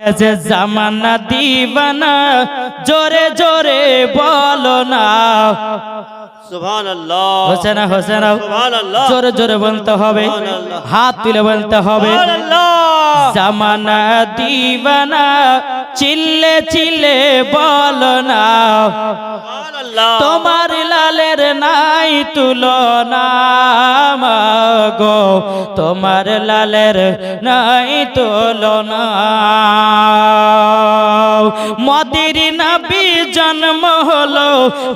যে জামানা দিবানা জোরে জোরে বলো না। সুবহানাল্লাহ। হোসেনা হোসেনা জোরে জোরে বলতে হবে। হাত তুলে বলতে হবে। জামানা দিবানা চিল্লে চিল্লে বলো না। তোমার লালের নাই তুলনা গো তোমার লালের নাই তুলনা। মদির নাবি জন্ম হলো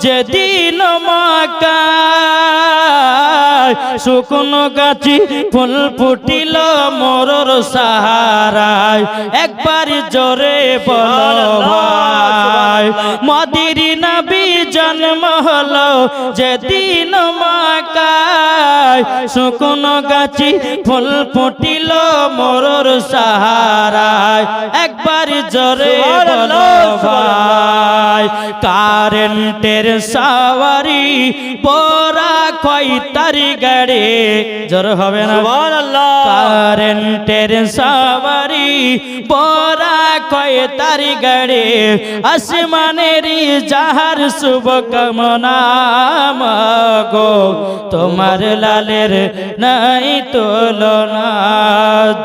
যেদিন মকায় শুকনো গাছি ফুল ফুটিল মোরর সাহারায়। একবার জোরে বলো ভাই মদির যেদিন মাকায় শুকনো গাছি ফুল ফুটিল মোরর সাহারায় একবার জোরে বলো ভাই কারেন্টের সাওয়ারি পরা কই তারি গাড়ি? জোর হবে না? কারেন্টের সাওয়ারি পরা কয় তারি গাড়ি আসমানের যাহার শুভ কামনা গো তোমার লালের নাই তুলনা।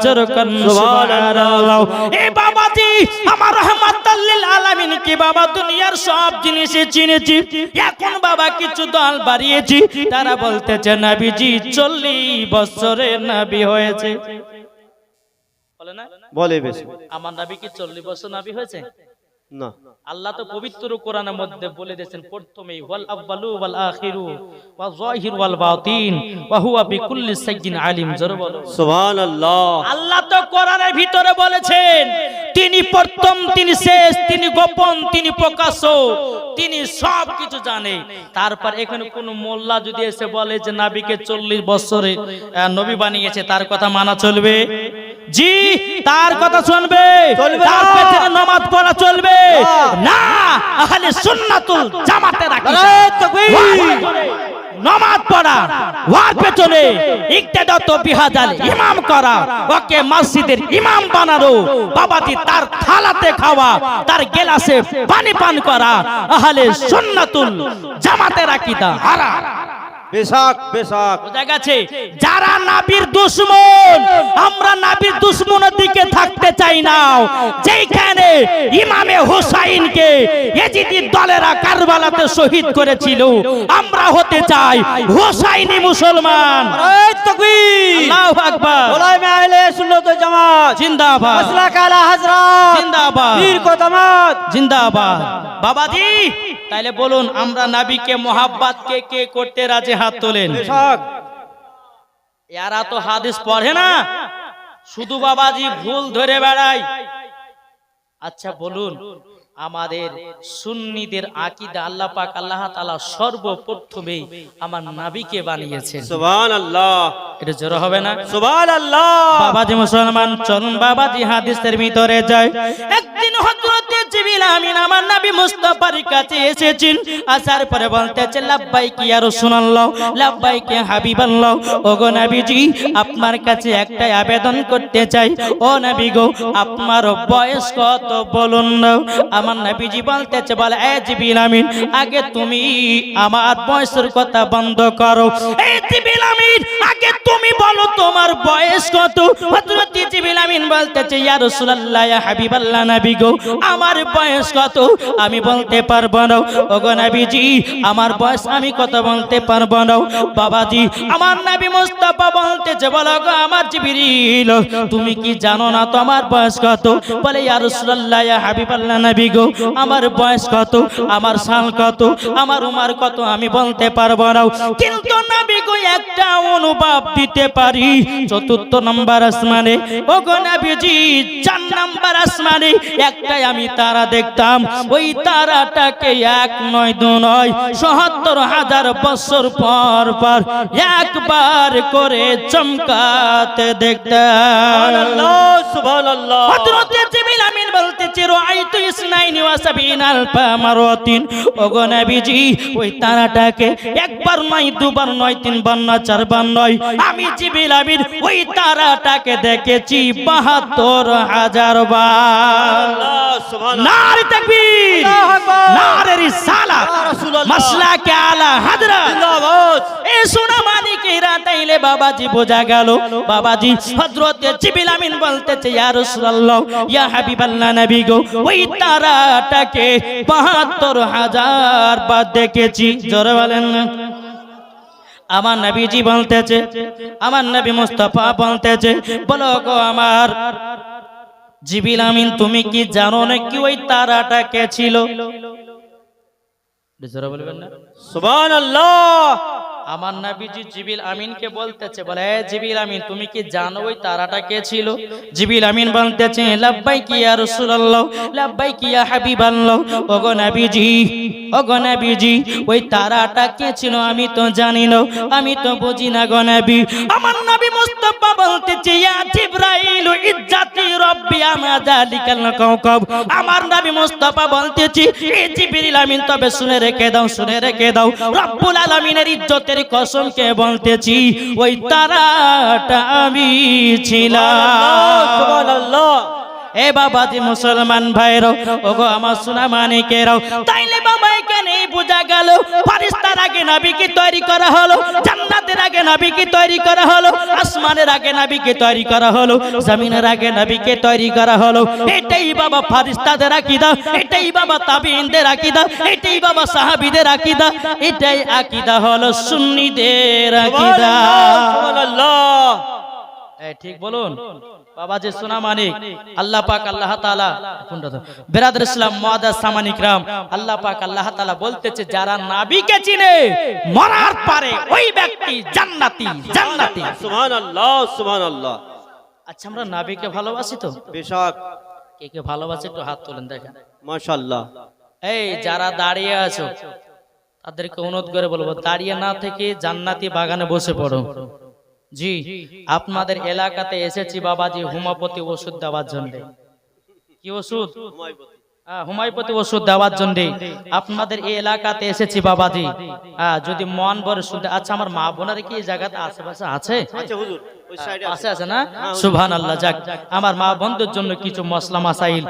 জরকন সুবহানাল্লাহ। এ বাবাজি আমার রহমাতাল্লিল আলামিন কি বাবা দুনিয়ার সব জিনিসে চিনেছি। এখন বাবা কিছু দল বাড়িয়েছি। তারা বলতেছে নবীজি চল্লিশ বছরের নবী হয়েছে। বলে না? বলে বেশি। আমার নাবি কি চল্লিশ বছর নাবি হয়েছে? না। আল্লাহ তো পবিত্র কোরআনের মধ্যে বলে দিয়েছেন প্রথমেই ওয়াল আউয়ালু ওয়াল আখিরু ওয়া যাহির ওয়াল বাতিন ওয়া হুয়া বিকুল্লি শাইইন আলিম জোরে বলো। সুবহানাল্লাহ। আল্লাহ তো কোরআনের ভিতরে বলেছেন তিনি প্রথম তিনি শেষ তিনি গোপন তিনি প্রকাশ্য তিনি সব কিছু জানে। তারপর এখানে কোন মোল্লা যদি এসে বলে যে নাবিকে চল্লিশ বছরে আহ, নবী বানিয়েছে তার কথা মানা চলবে? জি তার কথা শুনবে। চলবে তার। পেছনে নামাজ পড়া চলবে। না। আহলে সুন্নাতুল। নামাজ পড়া ওয়ার পেছনে ইকতেদাত বিহাজাল ইমাম করা ওকে মসজিদের ইমাম বানানো বাবাজি তার থালাতে খাওয়া তার গেলাসে পানি পান করা আহলে সুন্নাতুল জামাতের আকীদা হারা বেশাক বেশাক বোঝা গেছে যারা নাবির দুশ্মন আমরা চাই না যেখানে ইমামে হুসাইনকে এজিদি দলেরা কারবালাতে শহীদ করেছিল আমরা হতে চাই হুসাইনি মুসলমান। আল্লাহু আকবার। আহলে সুন্নাত ওয়াল জামাত। জিন্দাবাদ। মাসলাক আলা হযরত জিন্দাবাদ। পীর কো দামাত জিন্দাবাদ। বাবাজি তাইলে বলুন আমরা নাবিকে মোহাব্বত কে কে করতে রাজি হাত তোলেন? এরা তো হাদিস পড়ে না। শুধু বাবাজি ভুল ধরে বেড়ায়। আচ্ছা বলুন। আমাদের সুন্নিদের আকিদা আল্লাহ পাক আল্লাহ তাআলা সর্বপ্রথমেই আমার নাবিকে বানিয়েছেন। সুবহানাল্লাহ। এটা জোর হবে না? সুবহানাল্লাহ। বাবাজি মুসলমান চলুন বাবাজি হাদিসের ভিতরে যায় একদিন হযরতে জিবরিল আমিন আমার নবী মুস্তাফার কাছে এসেছেন। আসার পরে বলতেছে লাব্বাইক ইয়া রাসূলুল্লাহ লাব্বাইক ইয়া হাবিবাল্লাহ। ওগো নবীজি আপনার কাছে একটা আবেদন করতে চাই। ও নবী গো আপনার বয়স কত বলুন না আমার নবীজি বলতেছে, বলে, এ জিবরিল আমিন, আগে তুমি আমার বয়সের কথা বন্ধ করো। এই জিবরিল আমিন, আগে তুমি বলো তোমার বয়স কত? হযরত জিবরিল আমিন বলতেছে, ইয়া রাসূলুল্লাহ, ইয়া হাবিবাল্লাহ নবী গো, আমার বয়স কত? আমি বলতে পারব না। ওগো নবীজি, আমার বয়স আমি কত বলতে পারব না। বাবাজি, আমার নবী মুস্তাফা বলতেছে, বলো গো আমার জিবরিল, তুমি কি জানো না তো আমার বয়স কত? বলে, ইয়া রাসূলুল্লাহ, ইয়া হাবিবাল্লাহ নবী গো? আমার বয়স কত? আমার সাল কত? আমার উমার কত? আমি বলতে পারব না। কিন্তু নবী গো একটা অনুভব দিতে পারি। চতুর্থ নম্বর আসমানে। ও গো নবীজি চার নম্বর আসমানে একটাই আমি তারা দেখতাম। ওই তারাটাকে এক নয় দু নয় সত্তর হাজার বছর পর পর একবার করে চমকাতে দেখতাম। সুবহানাল্লাহ সুবহানাল্লাহ। হযরতে জিবরিল আমিন বলতেছে রাআইতু ইসনাইনি ওয়া সাবিনা আলফা মারাতিন ওগো নবীজি ওই তারাটাকে একবার নয় দুবার নয় তিনবার না চারবার নয়। আমি জিবিল আমিন ওই তারাটাকে দেখেছি বাহাত্তর হাজার বার। নারে তাকবীর আল্লাহু আকবার। নারে রিসালাত রাসূলুল্লাহ। মাসলাকে আলা হাজরাত। জিন্দাবাদ। এ সোনা মানিকেরা তাইলে বাবাজি বোঝা গেল। বাবাজি হযরতে জিবিল আমিন বলতেছে ইয়া রাসূলুল্লাহ ইয়া হাবিবাল্লাহ নবী গো ওই তারাটাকে 72000 বার দেখেছি। জোরে বলেন আমার নবীজি বলতেছে, আমার নবী মুস্তাফা বলতেছে, বলো গো আমার জিবিল আমিন, তুমি কি জানো না কি ওই তারাটা কে ছিল? বলবেন না। সুবহানাল্লাহ। আমার নাবিজি জিবিল আমিনকে বলতেছে, বলে, "এ জিবিল আমিন, তুমি কি জানো ওই তারাটা কে ছিল? জিবিল আমিন বলতেছে, লাব্বাই কি ইয়া রাসূলুল্লাহ? লাব্বাই কি ইয়া হাবিবাল্লাহ? ওগো নবীজি ওগো নবীজি, ওই তারাটা কে ছিল আমি তো জানি না, আমি তো বুঝি না গো নাবি। আমার নবী মুস্তাফা বলতেছে, ইয়া জিবরাইল ইজ্জাতি রব্বি আমা যালিকাল কাওকাব আমার নবী মুস্তাফা বলতেছে, এ জিবরিল আমিন, তবে শুনে রেখে দাও, শুনে রেখে দাও। রব্বুল আলামিনের ইজ্জতের কসমকে বলতেছি ওই তারাটা আমি ছিলাম। এ বাবাজি মুসলমান ভাইরো ওগো আমার সোনা মানিকেরাও তাইলে বাবা এখানে বোঝা গেল ফারিস্তার আগে নাবিকে তৈরি করা হলো জান্নাতের আগে নাবিকে তৈরি করা হলো আসমানের আগে নাবিকে তৈরি করা হলো জমিনের আগে নাবিকে তৈরি করা হলো। এটাই বাবা ফারিস্তাদের আকীদা এটাই বাবা তাবিইনদের আকীদা এটাই বাবা সাহাবীদের আকীদা এটাই আকীদা হলো সুন্নিদের আকীদা। ঠিক বলুন। বাবা যে সোনা মানিক আল্লাহ পাক আল্লাহ তাআলা বেরাদর ইসলাম মুআদ্দাস সামানিক রাম আল্লাহ পাক আল্লাহ তাআলা বলতেছে যারা নাবিকে চিনে মরার পারে ওই ব্যক্তি জান্নাতি জান্নাতি। সুবহানাল্লাহ সুবহানাল্লাহ। আচ্ছা আমরা নাবিকে ভালোবাসি তো? বেশক। কে কে ভালোবাসে একটু হাত তোলেন দেখেন। মাশাআল্লাহ। এই যারা দাঁড়িয়ে আছো তাদেরকে অনুরোধ করে বলব দাঁড়িয়ে না থেকে জান্নাতি বাগানে বসে পড়ো। জি আপনাদের এলাকাতে এসেছি বাবাজি হোমিওপ্যাথি ওষুধ দেওয়ার জন্য। কি ওষুধ? হ্যাঁ, হোমিওপ্যাথি ওষুধ দেওয়ার জন্য আপনাদের এই এলাকাতে এসেছি বাবাজি। হ্যাঁ যদি মন বড় শুনতে আচ্ছা আমার মা বোনার কি এই জায়গাতে আশেপাশে আছে? পাশে আছে না? সুবহান আল্লাহ যাক। আমার মা বন্ধুর জন্য কিছু মশলা মাসাইল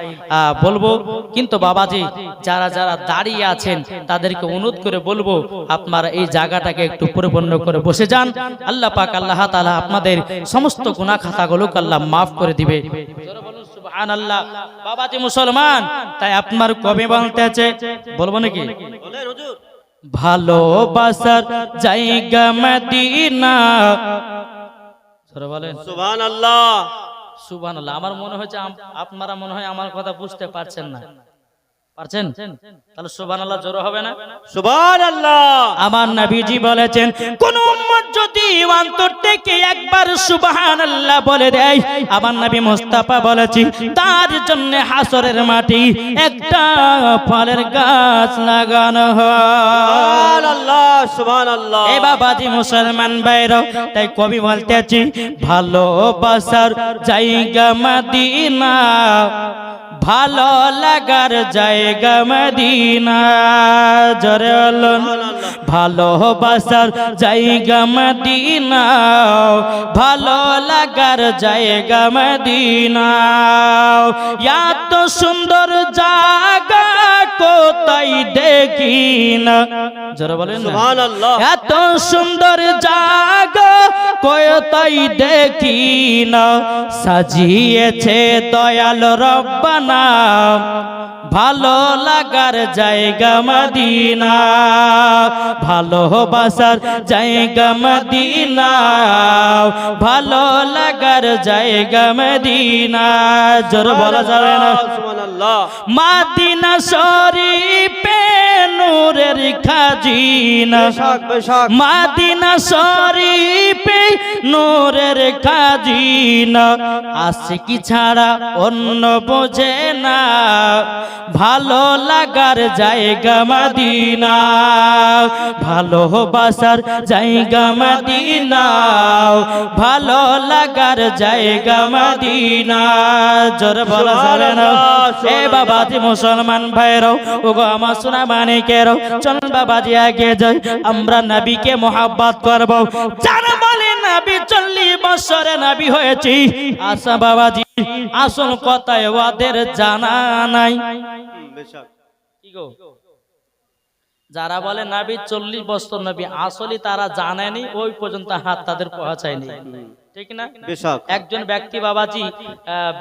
বলব। কিন্তু বাবাজি যারা যারা দাঁড়িয়ে আছেন তাদেরকে অনুরোধ করে বলব আপনারা এই জায়গাটাকে একটু পরিপূর্ণ করে বসে যান। আল্লাহ পাক আল্লাহ তাআলা আপনাদের সমস্ত গুনাহ খাতাগুলোকে আল্লাহ মাফ করে দিবে। সুবহান আল্লাহ বাবাজি মুসলমান তাই আপনার কবে বলতেছে বলব নাকি? ভালোবাসার জায়গা মদিনা। বলেন। সুবহান আল্লাহ আমার মনে হয়েছে আপনারা মনে হয় আমার কথা বুঝতে পারছেন না। পারছেন? তাহলে সুবহানাল্লাহ জোর হবে না? সুবহানাল্লাহ। আমার নবীজি বলেছেন কোন উম্মত যদি অন্তর থেকে একবার সুবহানাল্লাহ বলে দেয় আমার নবী মুস্তাফা বলেছি তার জন্য হাসরের মাটি একটা ফলের গাছ লাগানো হয়। এ বাবাজি মুসলমান বাইর তাই কবি বলতেছি ভালোবাসার জায়গা মদিনা। ভালো লাগার জায়গা মদিনা। জরে ভালোবাসার জায়গা মদিনা। ভালো লাগার জায়গা মদিনা। এত সুন্দর জায়গা কোথায় দেখি না জোরে বলেন এত সুন্দর জাগা কোথায় দেখি না। সাজিয়েছে দয়াল রব্বানা। ভালো লাগার জায়গা মদিনা। ভালোবাসার জায়গা মদিনা। ভালো লাগার জায়গা মদিনা। জোর বলা যাবে না। মাদিনা শরীফে নূরের খাজিনা। মাদিনা শরীফে নূরের খাজিনা। আশিকি ছাড়া অন্য বোঝে না। ভালো লাগার জায়গা মাদিনা। ভালোবাসার জায়গা মাদিনা। ভালো লাগার জায়গা মাদিনা। জোর বলা যাবে না এ বাবাজি মুসলমান ভাইরাও ওগো আমার সোনা মানিকেরও চল বাবাজি আগে যাই আমরা নবীকে মোহাব্বত করব। জানা বলে নবী চল্লিশ বছরে নবী হয়েছি। আশা বাবাজি আসল কথায় ওদের জানা নাই। কি গো? যারা বলে নাবি চল্লিশ বছর নবী আসলে তারা জানেনি ওই পর্যন্ত হাত তাদের পৌঁছায়নি। ঠিক না? একজন ব্যক্তি বাবাজি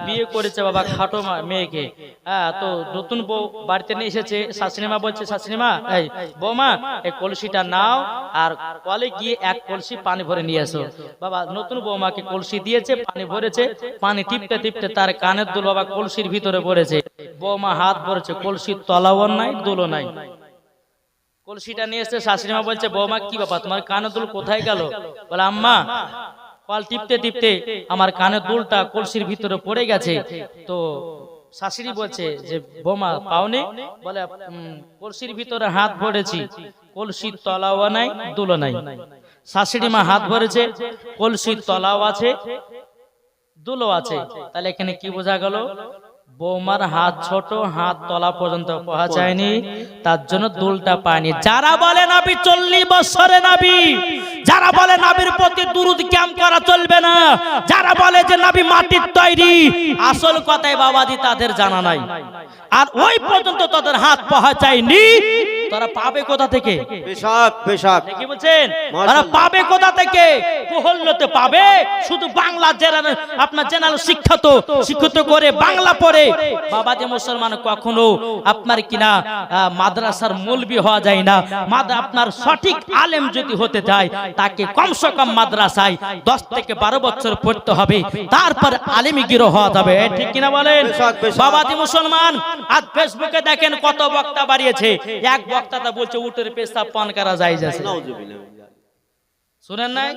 বিয়ে করেছে বাবা খাটো মেয়েকে। হ্যাঁ তো নতুন বউ বাড়িতে নিয়ে এসেছে। শাশুড়িমা বলছে শাশুড়িমা এই বৌমা এই কলসিটা নাও আর কলে গিয়ে এক কলসি পানি ভরে নিয়ে এসো। বাবা নতুন বৌমাকে কলসি দিয়েছে পানি ভরেছে। পানি টিপতে টিপতে তার কানের দুল বাবা কলসির ভিতরে পড়েছে। বৌমা হাত ভরেছে কলসির তলাও নাই দুলো নাই। কলসিটা নিয়ে এসে শাশুড়িমা বলছে বৌমা কি বাবা তোমার কানের দুল কোথায় গেল? বলে আম্মা কল টিপতে টিপতে আমার কানের দুলটা কলসির ভিতরে পড়ে গেছে। তো শাশুড়ি বলছে যে, বোমা, পাওনি? বলে কলসির ভিতরে হাত ভরেছি। কলসির তলাও নাই দুলো নাই। শাশুড়ি মা হাত ভরেছে, কলসির তলাও আছে দুলো আছে। তাহলে এখানে কি বোঝা গেল? বৌমার হাত ছোট, হাত তলা পর্যন্ত পৌঁছায়নি তার জন্য দুলটা পায়নি। যারা বলে নাবি, চল্লিশ বছরে নাবি। যারা বলে নাবির প্রতি দুরুদ ক্যাম্প করা চলবে না। যারা বলে যে নাবি মাটির তৈরি, আসল কথায় বাবাজি তাদের জানা নাই। আর ওই পর্যন্ত তাদের হাত পৌঁছায়নি তারা পাবে কোথা থেকে? বেশক বেশক কি বলছেন? তারা পাবে কোথা থেকে? মহল্লতে পাবে। শুধু বাংলা জেনারেল আপনার জেনারেল শিক্ষিত শিক্ষিত করে বাংলা পড়ে। বাবা যে মুসলমান কখনো আপনার কিনা মাদ্রাসার মৌলবি হওয়া যায় না। মাদ আপনার সঠিক আলেম যদি হতে চায় তাকে কমসে কম মাদ্রাসায় দশ থেকে বারো বছর পড়তে হবে। তারপর আলেমি গিরো হওয়া যাবে। ঠিক কিনা বলেন। বাবাজি মুসলমান আজ ফেসবুকে দেখেন কত বক্তা বাড়িয়েছে। এক বক্তাটা বলছে উটের পেশাব পান করা যায় যাচ্ছে। শুনেন নাই?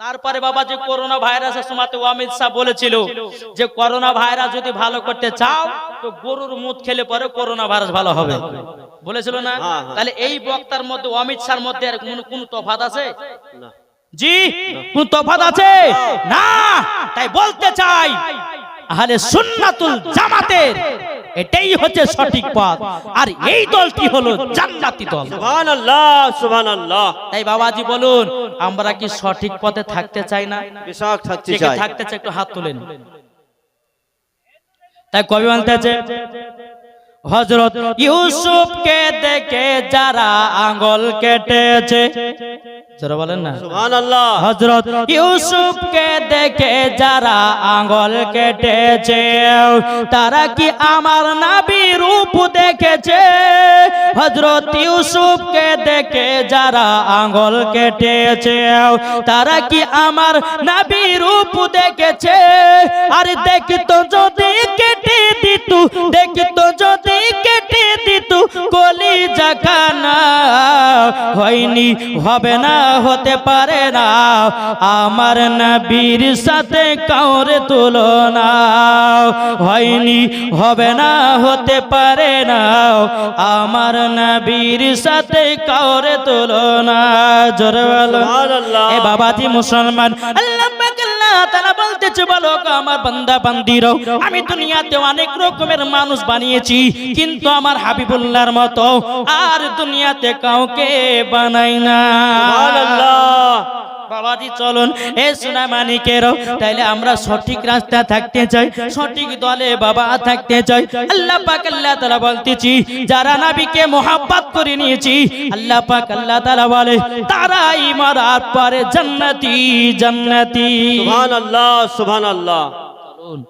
তারপরে বাবা যে করোনা ভাইরাসের সময় অমিত শাহ বলেছিল যে করোনা ভাইরাস যদি ভালো করতে চাও তো গরুর মুখ খেলে পরে করোনা ভাইরাস ভালো হবে। বলেছিল না। তাহলে এই বক্তার মধ্যে অমিত শাহর মধ্যে আর কোন কোন তফাত আছে? না। জি কোন তফাত আছে? না। তাই বলতে চাই আহলে সুন্নাতুল জামাতের এটাই হচ্ছে সঠিক পথ। আর এই দলটি হলো জান্নাতি দল। সুবহানাল্লাহ সুবহানাল্লাহ। তাই বাবাজি বলুন আমরা কি সঠিক পথে থাকতে চাই না? বিশাক থাকতে চাই। থাকতে চাই একটু হাত তুলেন। তাই কবি বলতেছে হজরত ইউসুফকে দেখে যারা আঙ্গল কেটেছে। যারা বলেন না। সুবহানাল্লাহ। হজরত ইউসুফকে দেখে যারা আঙ্গল কেটেছে তারা কি আমার নাবি রূপ দেখেছে? হজরত ইউসুফকে দেখে যারা আঙ্গল কেটেছে তারা কি আমার নাবি রূপ দেখেছে? আর দেখিতো যদি কেটে দিত দেখিতো যদি কেটে দিত কলি জাকানা হয়নি হবে না হতে পারে না। আমার নবীর সাথে কাউরে তুলনা। হয়নি হবে না হতে পারে না। আমার নবীর সাথে কাউরে তুলনা। জোরে এ বাবাজি মুসলমান। আল্লাহ তাআলা বলতেছে, বলো আমার বান্দা বান্দিরো আমি দুনিয়াতে অনেক রকমের মানুষ বানিয়েছি, কিন্তু আমার হাবিবুল্লাহর মতো আর দুনিয়াতে কাউকে বানাই না। বাবাজি চলুন। এ সোনা মানিকেরও তাইলে আমরা সঠিক রাস্তা থাকতে চাই সঠিক দলে বাবা থাকতে চাই। আল্লাহ পাক আল্লাহ তাআলা বলতেছি যারা নবীকে মোহাব্বত করে নিয়েছি আল্লাহ পাক আল্লাহ তাআলা বলে তারাই মারার পরে জান্নাতি জান্নাতি। সুবহানাল্লাহ সুবহানাল্লাহ। চলুন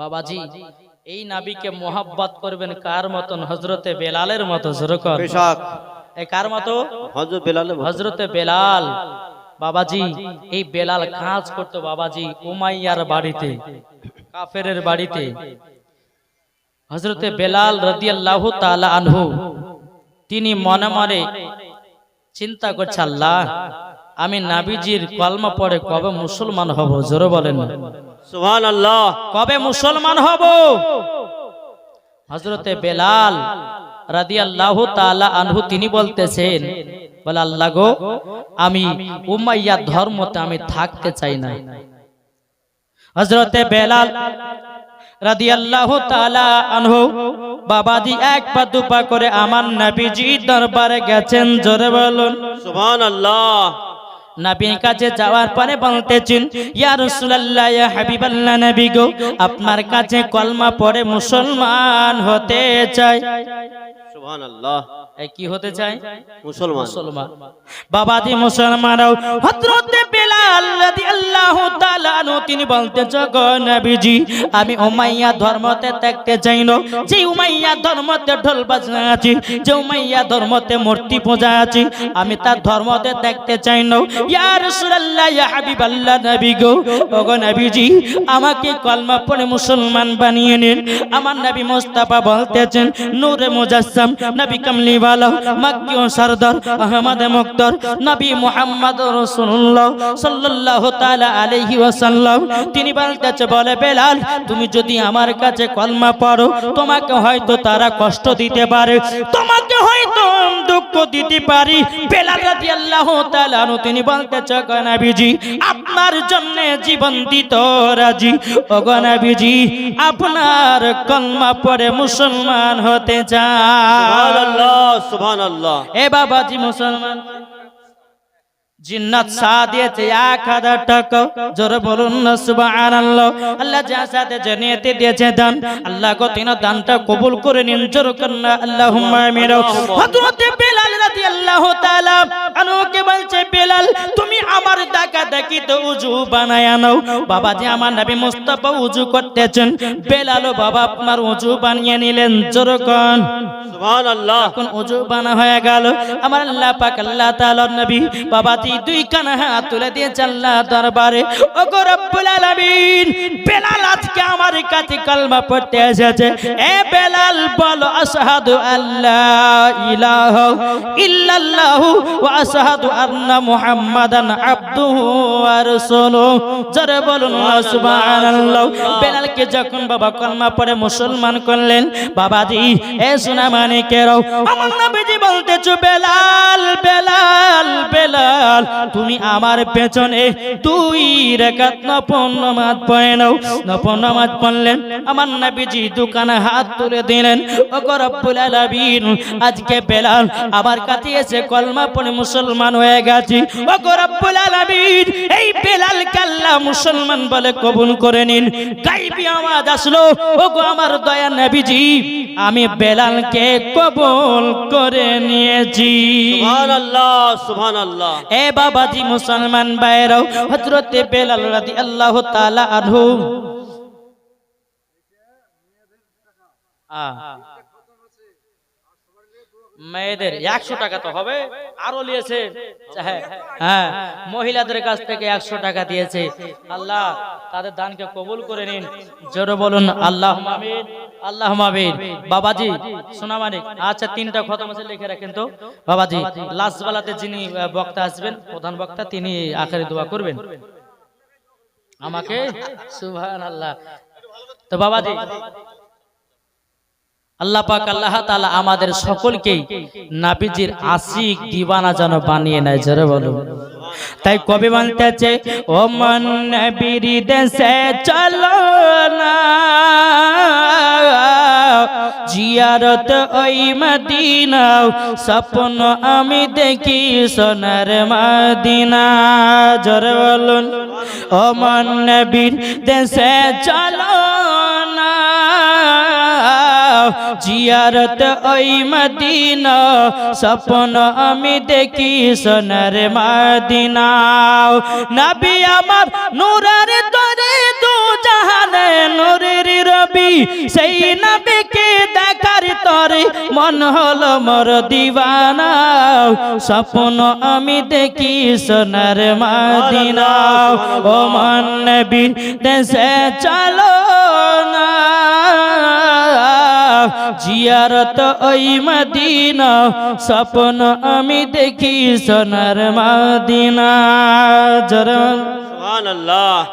বাবাজি এই নাবিকে মোহাব্বত করবেন কার মতন? হজরতে বেলালের মতো এই কার মতো? হযরত বেলাল হজরতে বেলাল। বাবাজি এই বেলাল কাজ করতো বাবাজি উমাইয়ার বাড়িতে কাফেরের বাড়িতে। হজরতে বেলাল রাদিয়াল্লাহু তাআলা আনহু তিনি মনে মনে চিন্তা করছে আল্লাহ আমি নাবিজির কলমা পড়ে কবে মুসলমান হব? জোরে বলেন। আল্লাহ কবে মুসলমান হব? হজরতে বেলাল রাদি আল্লাহ আনহু তিনি বলতেছেন বলে আল্লাহ গো আমি উমাইয়া ধর্মতে আমি থাকতে চাই না। হজরতে বেলাল রাদি আল্লাহ আনহু বাবাজি এক পা দুপা করে আমার নবীজি দরবারে গেছেন জোরে বলুন। সুবহান আল্লাহ নবীর কাছে যাওয়ার পরে বলতেছেন ইয়া রাসূলুল্লাহ ইয়া হাবিবাল্লাহ নবী গো আপনার কাছে কলমা পড়ে মুসলমান হতে চাই। কি হতে চাই মুসলমান। মুসলমান। বাবাজি মুসলমানও হযরতে বেলাল রাদিয়াল্লাহু তাআলা আনহু তিনি বলতে গো নবীজি আমি উমাইয়া ধর্মতে থাকতে চাই না। যে উমাইয়া ধর্মতে ঢোল বাজনা আছে যে উমাইয়া ধর্মতে মূর্তি পূজা আছে আমি তার ধর্মতে থাকতে চাই না। ইয়া রাসূলুল্লাহ ইয়া হাবিবাল্লাহ নবী গো ওগো নবীজি আমাকে কলমা পড়ে মুসলমান বানিয়ে নিন। আমার নবী মুস্তাফা বলতেছেন নূরে মুজাসসাম নবী কামলিওয়ালা মাক্কি ও সরদার আহমদ মুক্তার, নবী মুহাম্মদ তিনি বলতেছে বলে, বেলাল, তুমি যদি আমার কাছে কলমা পড়ো, তোমাকে হয়তো তারা কষ্ট দিতে পারে। তোমাকে হয়তো দুঃখ দিতে পারি। বেলাল রাদিয়াল্লাহু তাআলা তিনি বলতে গো নবীজি আপনার জন্য জীবন দিত রাজি। ও নবীজি আপনার কলমা পড়ে মুসলমান হতে চান চায় আল্লাহ এ বাবাজি মুসলমান। জিন্নাত সা দিয়েছে এক হাজার টাকা। জোরে বলুন না সুবহানাল্লাহ। আল্লাহ যা সাথে জানিয়েতে দিয়েছে দান। আল্লাহ গো তিন দানটা কবুল করে নিন জোর কন্না আল্লাহুম্মা আমিন। হযরতে বেলাল রাদিয়াল্লাহু তাআলা আনুকে বলছে বেলাল তুমি আমার দেখি তো উজু বানায় নাও বাবাজি আমার নবী মুস্তাফা উজু করতেছেন। বেলালও বাবা আপনার উজু বানিয়ে নিলেন জোর কন। সুবহান আল্লাহ যখন উজু বানা হয়ে গেল আমার আল্লাহ পাক আল্লাহ তাআলার নবী বাবাজি দুই কানা হাত তুলে দিয়ে আল্লাহ দরবারে ও গো রব্বুল আলামিন, বেলাল আজকে আমার কাছে কালমা পড়তে এসেছে। এ বেলাল, বলো, আশহাদু আল্লাহ ইলাহা ইল্লাল্লাহু ওয়া আশহাদু আন্না মুহাম্মাদান আবদুহু ওয়া রাসূলুহু। জোরে বলুন না সুবহানাল্লাহ। বেলালকে যখন বাবা কলমা পড়ে মুসলমান করলেন, বাবাজি, এ সোনা মানিকেরও আমার নবীজি বলতেছো, বেলাল বেলাল বেলাল। তুমি আমার পেছনে দুই রেখাত নফল নামাজ পড়ে নাও। নামাজ পড়লেন আমার নবীজি দোকানে হাত তুলে দিলেন। ও রব্বুল আলামিন আজকে বেলাল আমার কাছে এসে কলমা পড়ে মুসলমান হয়ে গেছি। ও রব্বুল আলামিন এই বেলাল কাল্লা মুসলমান বলে কবুল করে নিন। গাইবি আওয়াজ আসলো ও গো আমার দয়া নবীজি আমি বেলালকে কবুল করে নিয়েছি। সুবহান আল্লাহ সুবহান এ বাবাজি মুসলমান বাইরাও হজরতে বেলাল রাদিয়াল্লাহু আল্লাহ আনহু। আ। মেয়েদের একশো টাকা তো হবে। আরও নিয়েছে হ্যাঁ হ্যাঁ মহিলাদের কাছ থেকে একশো টাকা দিয়েছে। আল্লাহ তাদের দানকে কবুল করে নিন। জোরে বলুন আল্লাহ মামিন আল্লাহ মামিন বাবাজি সোনা মানিক আচ্ছা তিনটা খতম আছে লিখে রাখেন তো। বাবাজি লাস্ট বেলাতে যিনি বক্তা আসবেন প্রধান বক্তা তিনি আখেরি দোয়া করবেন। আমাকে? সুবহান আল্লাহ তো বাবাজি আল্লাহ পাক আল্লাহ তাআলা আমাদের সকলকেই নাবিজির আশিক দিবানা যেন বানিয়ে নেয়, জোরে বলুন। তাই কবি বলতেছে ও মন নবীর দেশে চলো না। জিয়ারত ওই মদিনা স্বপ্ন আমি দেখি সোনার মদিনা। জোরে বলুন ও মন নবীর দেশে চলো না। জিয়ারত ওই মদিনা, স্বপ্ন আমি দেখি সোনার মদিনা নবী আমার নূরের তরে দু জাহানে, নূরের রবি, সেই নবীকে দেখার তরে মন হলো মোর দিওয়ানা স্বপ্ন আমি দেখি সোনার মদিনা ও মন নবী, দেশে চলো। জিয়ারত ওই মদিনা স্বপ্ন আমি দেখি সোনার মদিনা। জরম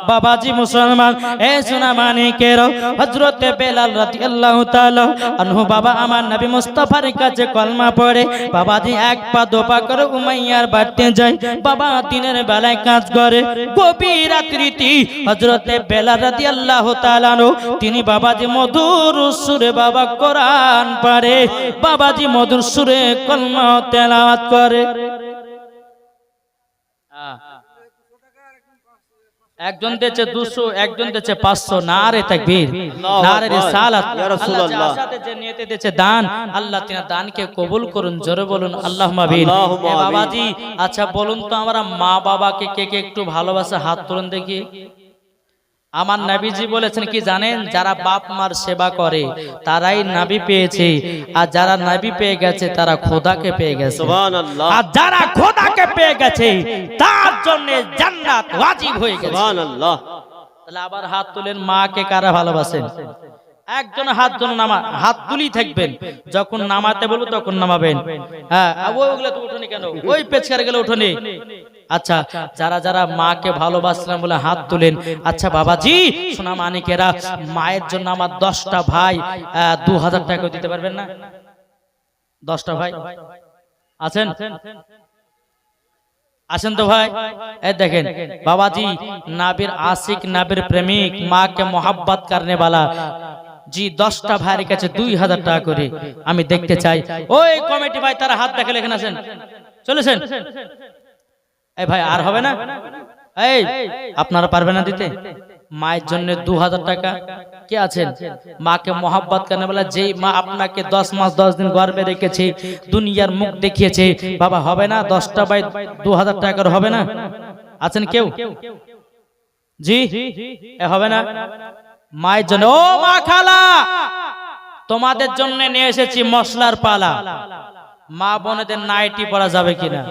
বাবাজি মুসলমান, এ সোনা মানিকের হজরতে বেলাল রাদিয়াল্লাহু তাআলা আনহু, বাবা আমার নবী মুস্তাফার কাছে কলমা পড়ে, বাবাজি এক পা দোপা করে উমাইয়ার বাড়তে যায়, বাবা দিনের বেলায় কাজ করে। গভীর রাত্রিতে হজরতে বেলাল রাদিয়াল্লাহু তাআলা আনহু, তিনি বাবাজি মধুর সুরে বাবা কোরআন পড়ে, বাবাজি মধুর সুরে কলমা তেলাওয়াত করে। একজন দিচ্ছে দুশো একজন দিয়েছে পাঁচশো না রে তাকবীর না রে। রিসালাত ইয়া। আল্লাহ যে নিয়তে দান আল্লাহ তিনি দানকে কবুল করুন জোরে বলুন আল্লাহ মাবিন। বাবাজি আচ্ছা বলুন তো আমরা মা বাবাকে কে কে একটু ভালোবাসে হাত তুলুন দেখি আমার নাবিজি বলেছেন কি জানেন? যারা বাপ মার সেবা করে তারাই নাবি পেয়েছে। আর যারা নাবি পেয়ে গেছে তারা খোদাকে পেয়ে গেছে। আর যারা খোদাকে পেয়ে গেছে তার জন্য জান্নাত ওয়াজিব হয়ে গেছে। সুবহান আল্লাহ তাহলে আবার হাত তুলেন মাকে কারা ভালোবাসেন? একজন হাত ধরুন নামা হাত তুলি থাকবেন। যখন নামাতে বলব তখন নামাবেন। হ্যাঁ ওইগুলো তো উঠোনি কেন? ওই পেছকার গেলে উঠোনি। আচ্ছা যারা যারা মাকে ভালোবাসলেন বলে হাত তুলেন আচ্ছা বাবাজি, সোনা মানিকেরা, মায়ের জন্য আমার দশটা ভাই দু হাজার টাকা দিতে পারবেন না? দশটা ভাই? আছেন? আসেন তো ভাই? এই দেখেন, বাবাজি, নাবির আশিক, নাবির প্রেমিক, মাকে মোহাব্বত করনে वाला জি, দশটা ভাইয়ের কাছে দুই হাজার টাকা করে আমি দেখতে চাই। ওই কমিটি ভাই, তারা হাত দেখালে এখানে আসেন। চলেছেন? এই ভাই, আর হবে না? এই, আপনারা পারবেন না দিতে? মায়ের জন্য দু হাজার টাকা। কে আছেন? মাকে মোহাব্বত করনে, বলে যেই মা আপনাকে দশ মাস, দশ দিন গর্বে রেখেছে, দুনিয়ার মুখ দেখিয়েছে, বাবা হবে না, দশটা বাই দু হাজার টাকার হবে না? আছেন কেউ? জি? হবে না? মায়ের জন্য, ও মা খালা! তোমাদের জন্য নিয়ে এসেছি মশলার পালা। মা বোনেদের নাইটি পরা যাবে কিনা?